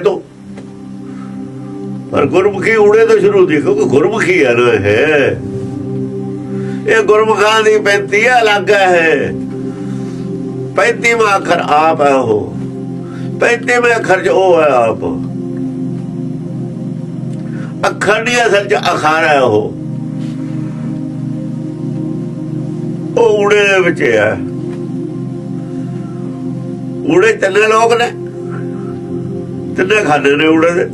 ਤੋਂ। ਪਰ ਗੁਰਮੁਖੀ ਉੜੇ ਤੋਂ ਸ਼ੁਰੂ ਦੀ ਕਿਉਂਕਿ ਗੁਰਮੁਖੀ ਹੈ ਨਾ ਹੈ ਇਹ ਗੁਰਮੁਖਾਂ ਦੀ ਪੈਂਤੀ ਅਲੱਗ ਹੈ ਪੈਂਤੀਵਾਂ ਅੱਖਰ ਆਪ ਹੈ ਉਹ। ਪੈਂਤੀਵੇਂ ਅੱਖਰ ਚ ਉਹ ਹੈ ਆਪ। ਅੱਖਰ ਨਹੀਂ, ਅਸਲ ਚ ਅਖਾਰ ਹੈ ਉਹ। ਉਹ ਉੜੇ ਦੇ ਵਿੱਚ ਹੈ ਉੜੇ ਤਿੰਨੇ ਲੋਕ ਨੇ। ਤਿੰਨੇ ਖਾਨੇ ਨੇ ਉੜੇ ਦੇ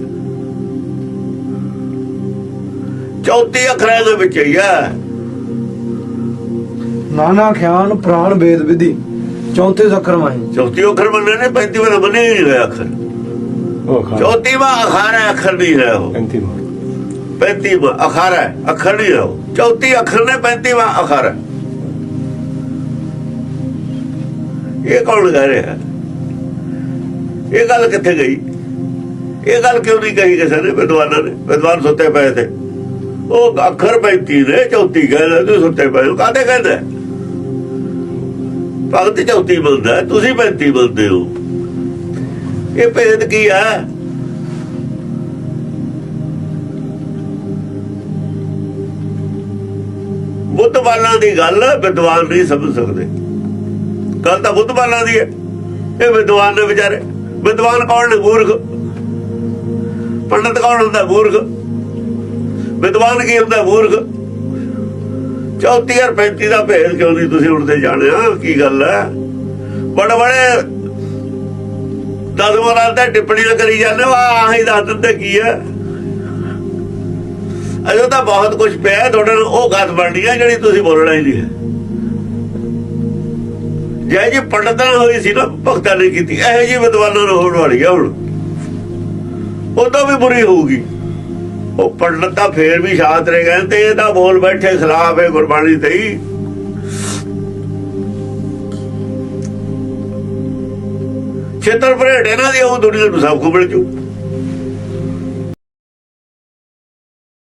ਚੌਥੀ ਅੱਖਰਾਂ ਦੇ ਵਿੱਚ ਹੀ ਆ। ਨਾਨਾ ਖਿਆਨ ਪ੍ਰਾਣ ਵੇਦ ਵਿਧੀ ਚੌਥੇ ਸੱਕਰ ਮਾਹੀ ਚੌਥੀ ਅੱਖਰ ਮੰਨੇ ਨੇ ਪੈਂਤੀਵਾਂ ਦਾ ਮੰਨੇ ਹੀ ਨਹੀਂ ਅੱਖਰ। ਉਹ ਖਾ ਚੌਥੀਵਾਂ ਅਖਾਰ ਹੈ ਅੱਖਰ ਨਹੀਂ ਹੈ ਉਹ। ਪੈਂਤੀ ਮਾਰ ਪੈਂਤੀਵਾਂ ਅਖਾਰ ਹੈ ਅੱਖਰ ਨਹੀਂ ਹੈ ਉਹ। ਚੌਥੀ ਅੱਖਰ ਨੇ ਪੈਂਤੀਵਾਂ ਅਖਾਰ। ਹੈ ਇਹ ਕੌਣ ਕਹਿ ਰਿਹਾ? ਇਹ ਗੱਲ ਕਿੱਥੇ ਗਈ? ਇਹ ਗੱਲ ਕਿਉਂ ਨਹੀਂ ਕਹੀ ਕਿਸੇ ਨੇ? ਵਿਦਵਾਨਾਂ ਨੇ। ਵਿਦਵਾਨ ਸੁੱਤੇ ਪਏ ਤੇ। ਉਹ ਅੱਖਰ ਪੈਂਤੀ ਨੇ ਚੌਥੀ ਕਹਿੰਦੇ ਤੁਸੀਂ ਸੁੱਤੇ ਪਏ ਕਾਹਦੇ ਕਹਿੰਦਾ? ਭਗਤ ਚੌਥੀ ਬੋਲਦਾ ਤੁਸੀਂ ਪੈਂਤੀ ਬੋਲਦੇ ਹੋ। ਇਹ ਭੇਦ ਕੀ ਆ ਬੁੱਧਵਾਨਾਂ ਦੀ ਗੱਲ ਵਿਦਵਾਨ ਨਹੀਂ ਸਮਝ ਸਕਦੇ। ਗੱਲ ਤਾਂ ਬੁੱਧਵਾਨਾਂ ਦੀ ਹੈ। ਇਹ ਵਿਦਵਾਨ ਨੇ ਵਿਚਾਰੇ। ਵਿਦਵਾਨ ਕੌਣ ਨੇ? ਮੂਰਖ। ਪੰਡਤ ਕੌਣ ਹੁੰਦਾ? ਮੂਰਖ। ਵਿਦਵਾਨ ਕੀ ਹੁੰਦਾ? ਮੂਰਖ। 34 ਔਰ 35 ਦਾ ਭੇਦ ਕਿਉਂ ਨਹੀਂ ਤੁਸੀਂ ਉੜਦੇ ਜਾਣਿਆ? ਕੀ ਗੱਲ ਹੈ? ਬੜੇ ਬੜੇ ਦਸ ਮੋਰਾਂ ਤੇ ਟਿੱਪਣੀਆਂ ਕਰੀ ਜਾਂਦੇ ਵਾ ਆਹੀ ਦੱਸ ਦਿੰਦੇ ਕੀ ਹੈ? ਅਜੋ ਤਾਂ ਬਹੁਤ ਕੁਝ ਪਿਆ ਤੁਹਾਡੇ ਨਾਲ ਉਹ ਗੱਲ ਬਣਨੀ ਹੈ ਜਿਹੜੀ ਤੁਸੀਂ ਬੋਲਣਾ ਹੀ ਨਹੀਂ ਹੈ। ਜੈ ਜੀ ਪੰਡਤਾਂ ਨਾਲ ਹੋਈ ਸੀ ਨਾ, ਭਗਤਾਂ ਨੇ ਕੀਤੀ, ਇਹੋ ਜੀ ਵਿਦਵਾਨਾਂ ਨੂੰ ਹੋਣ ਵਾਲੀ ਹੈ ਹੁਣ। ਉਹ ਤਾਂ ਵੀ ਬੁਰੀ ਹੋਊਗੀ। ਉਹ ਪੰਡਤ ਤਾਂ ਫੇਰ ਵੀ ਸ਼ਾਸਤਰੇ ਕਹਿੰਦੇ ਇਹ ਤਾਂ ਬੋਲ ਬੈਠੇ ਖਿਲਾਫ ਹੈ ਗੁਰਬਾਣੀ ਤੇ ਹੀ। ਛੇਤਰ ਭਰੇਟ ਇਹਨਾਂ ਦੀ, ਉਹ ਦੁਨੀਆ ਨੂੰ ਸਭ ਕੁ ਮਿਲ ਜੂ।